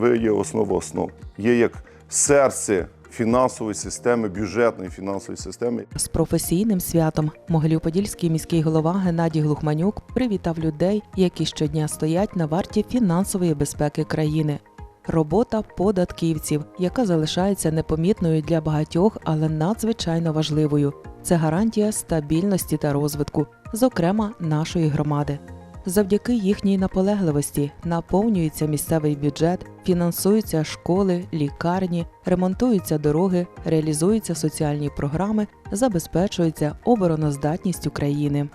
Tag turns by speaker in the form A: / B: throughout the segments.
A: Ви є основа основ. Є як серце фінансової системи, бюджетної фінансової системи.
B: З професійним святом Могилів-Подільський міський голова Геннадій Глухманюк привітав людей, які щодня стоять на варті фінансової безпеки країни. Робота податківців, яка залишається непомітною для багатьох, але надзвичайно важливою. Це гарантія стабільності та розвитку, зокрема нашої громади. Завдяки їхній наполегливості наповнюється місцевий бюджет, фінансуються школи, лікарні, ремонтуються дороги, реалізуються соціальні програми, забезпечується обороноздатність України.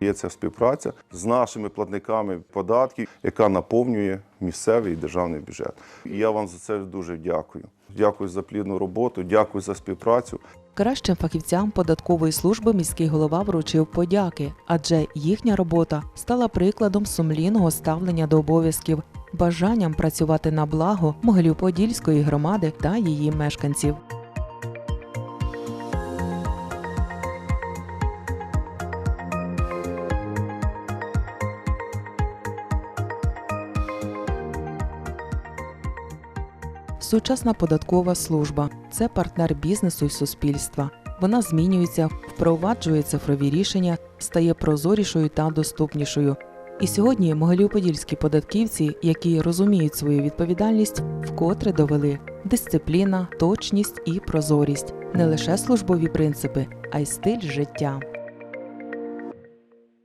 A: Є ця співпраця з нашими платниками податків, яка наповнює місцевий і державний бюджет. І я вам за це дуже дякую. Дякую за плідну роботу, дякую за співпрацю.
B: Кращим фахівцям податкової служби міський голова вручив подяки, адже їхня робота стала прикладом сумлінного ставлення до обов'язків, бажанням працювати на благо Могилів-Подільської громади та її мешканців. Сучасна податкова служба це партнер бізнесу і суспільства. Вона змінюється, впроваджує цифрові рішення, стає прозорішою та доступнішою. І сьогодні могилів-подільські податківці, які розуміють свою відповідальність, вкотре довели дисципліна, точність і прозорість не лише службові принципи, а й стиль життя.